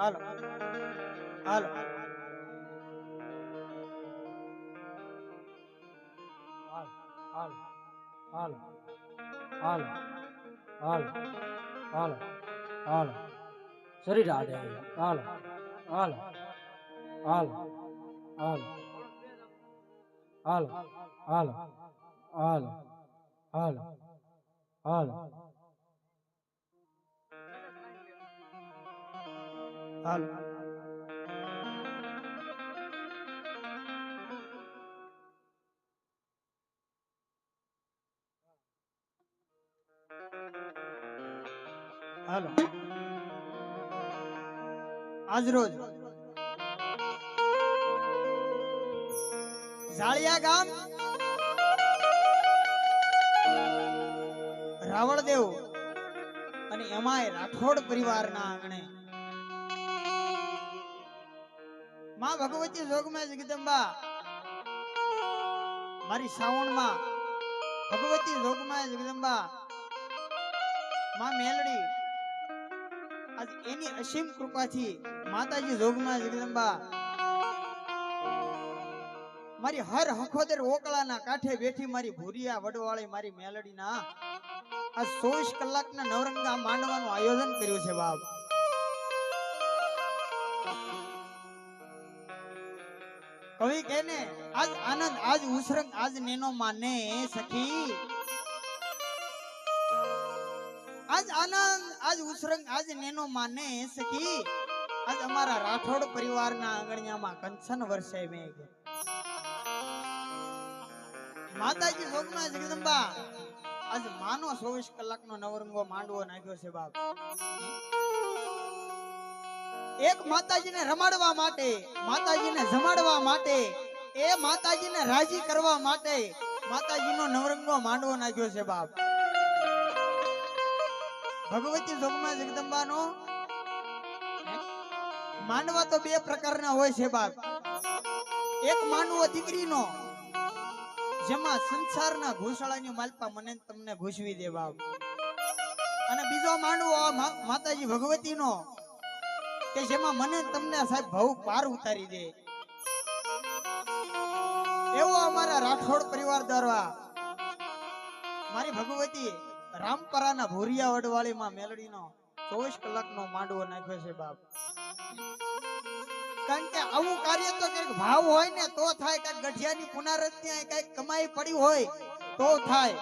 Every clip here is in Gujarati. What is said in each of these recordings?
હાલ હાલો હાલો હાલો હાલો શરીર આડે હાલ હાલ હાલ હાલ હાલ હાલ હાલ હાલ હાલ હાલો. હાલો. આજ રોજ ઝાળિયા ગામ રાવણદેવ અને એમાંય રાઠોડ પરિવારના આંગણે માં ભગવતી જોગમાં જગદંબા મારી શ્રાવણમાં ભગવતી જોગમાં જગદંબા માં મેલડી, આજ એની અસીમ કૃપાથી માતાજી જોગમાં જગદંબા મારી હર હખોદર ઓકળાના કાંઠે બેઠી મારી ભૂરિયા વડવાળી મારી મેલડીના આ 24 કલાકના નવરંગા માંડવાનું આયોજન કર્યું છે, બાપ. કવિ કે ને આજ આનંદ, આજ ઉસરંગ આજ નેનો માને સખી. આજ આનંદ, આજ ઉસરંગ આજ નેનો માને સખી. આજ અમારા રાઠોડ પરિવારના આંગણિયામાં કંચન વર્ષે મેઘ માતાજી જોગમાં જગદંબા. આજ માનો 24 કલાકનો નવરંગો માંડવો નાખ્યો છે બાપ. એક માતાજીને રમાડવા માટે, માતાજીને જમાડવા માટે, એ માતાજીને રાજી કરવા માટે માતાજીનો નવરંગનો માંડવો નાખ્યો છે બાપ. ભગવતી જોગમાં જગદંબાનો માંડવા તો બે પ્રકારના હોય છે બાપ. એક માનવો દીકરીનો, જેમાં સંસારના ઘોસાળાની માલપા મને તમને ઘૂસવી દે બાપ. અને બીજો માંડવો માતાજી ભગવતીનો કે જેમાં મને તમને સાહેબ ભવ પાર ઉતારી દે એવો અમારા રાઠોડ પરિવાર દ્વારા મારી ભગવતી રામપરાના ભોરિયા વડવાળીમાં મેલડીનો ચોવીસ કલાકનો માંડવો નાખ્યો છે બાપ કારણ કે આવું કાર્ય તો કંઈક ભાવ હોય ને તો થાય કંઈક ગઢિયાની પુનરાવૃત્તિ કંઈક કમાઈ પડી હોય તો થાય?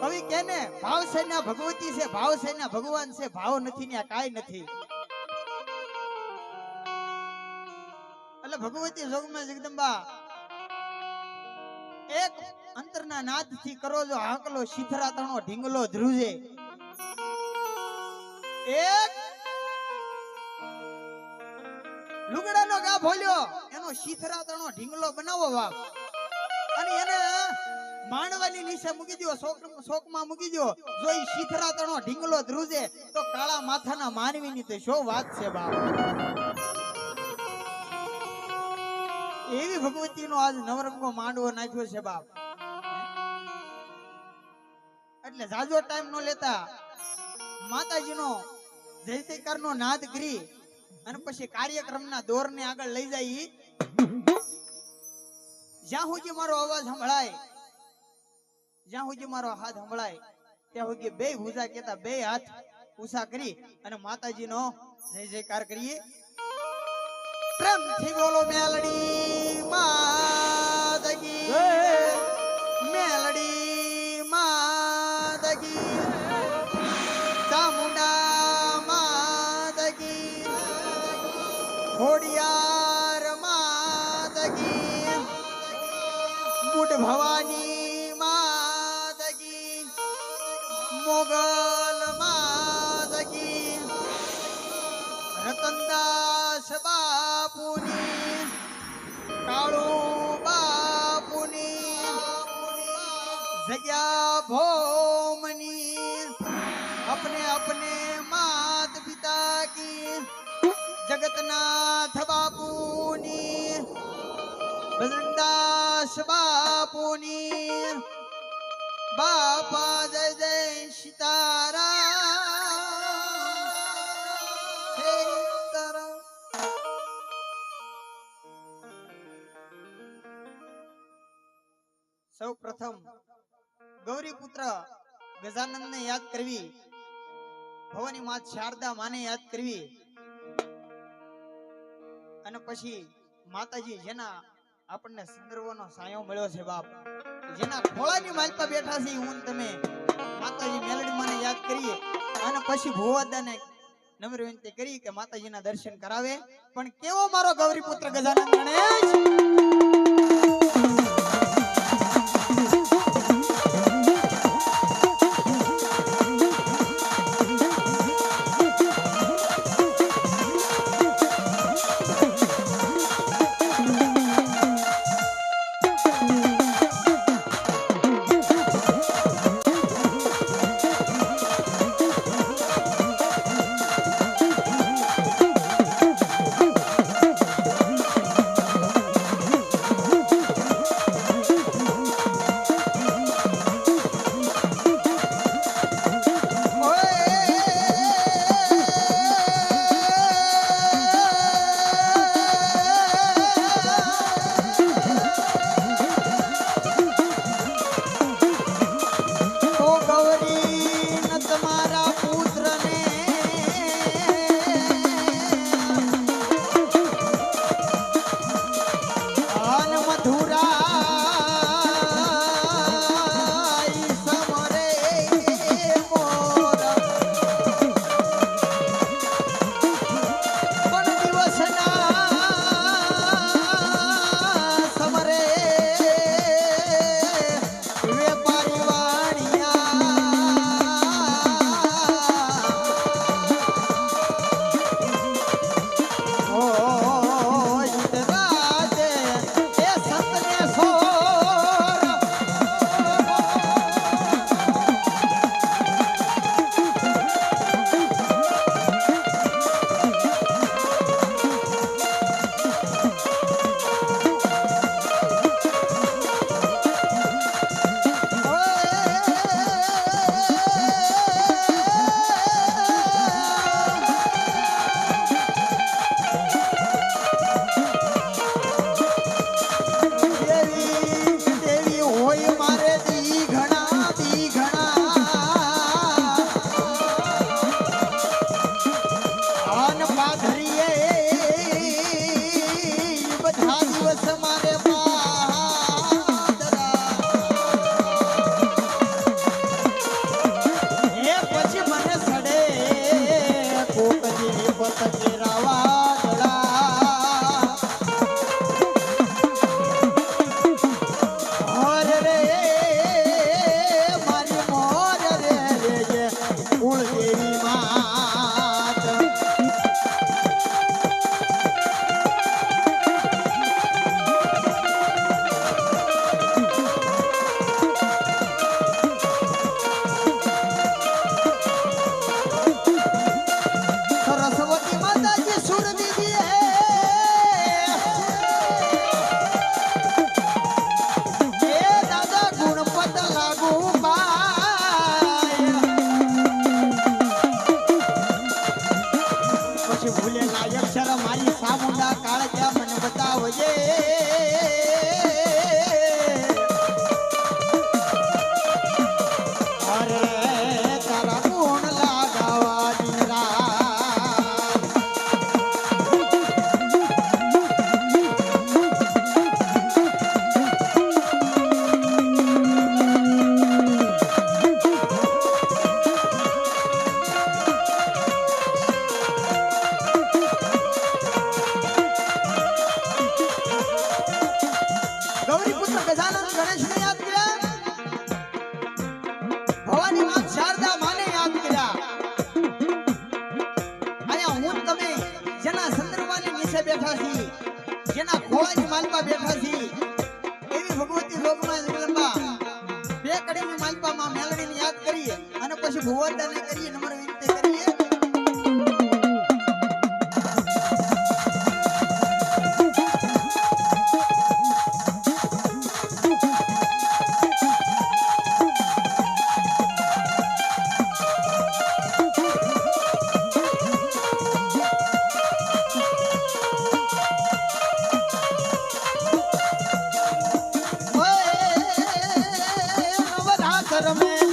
કવિ કેને ભાવ છે ભગવતી છે ભાવ છે ભગવાન છે, ભાવ નથી ને કાંઈ નથી. એટલે ભગવતી જોગમાં જગદંબા, એક અંતરના નાદથી કરો જો હાકલો શીથરા ઢીંગલો ધ્રુજે. એક લુગડાનો ગા ભોલ્યો એનો શીથરા તણો ઢીંગલો બનાવો બાપ. અને એને માંડવાની નીચે મૂકી દો શોકમાં મૂકી દો જો ઈ શીથરા તણો ઢીંગલો ધ્રુજે, તો કાળા માથાના માનવીની તો શું વાત છે બાપ? એવી ભગવતીનો આજ નવરંગો માંડવો નાખ્યો છે બાપ. એટલે જાજો ટાઈમ નો લેતા માતાજીનો જય જયકારનો નાદ કરી અને પછી કાર્યક્રમના દોરને આગળ લઈ જાય જ્યાં સુધી મારો અવાજ સંભળાય જ્યાં સુધી મારો હાથ સંભળાય ત્યાં સુધી બે ભૂજા કેતા બે હાથ ઉષા કરી અને માતાજીનો જય જયકાર કરીએ. પ્રેમથી બોલો મેલડી માદગી મેલડી માતકી ચામુંડા માતકી ખોડિયાર માતકી મુટ ભવાની માતકી મોગલ માતકી રતનદાસ બાપુની કાળુ બાપુની જગ્યા ભોમની અપને અપને માત પિતા કી જગતનાથ બાપુની બજરંગદાસ બાપુની. બાપા, જય જય સીતારા સૌ પ્રથમ ગૌરી પુત્ર ગજાનંદ ને યાદ કરવી. ભવાની માં શારદા માને યાદ કરવી. અને પછી માતાજી જેના આપણને સંદર્ભનો સાયો મળ્યો છે બાપ. જેના ખોળાની માલતા બેઠા છે હું તમે માતાજી મેલડી મને યાદ કરીએ. અને પછી ભોવાદાને નમ્ર વિનંતી કરી કે માતાજીના દર્શન કરાવે. પણ કેવો મારો ગૌરી પુત્ર ગજાનંદ ગણેશ? yeah. બે કડીનું માલપામાં મેલવીને યાદ કરીએ અને પછી ભુવન ભુવરદાને કરીએ. નંબર વિનંતી Romero.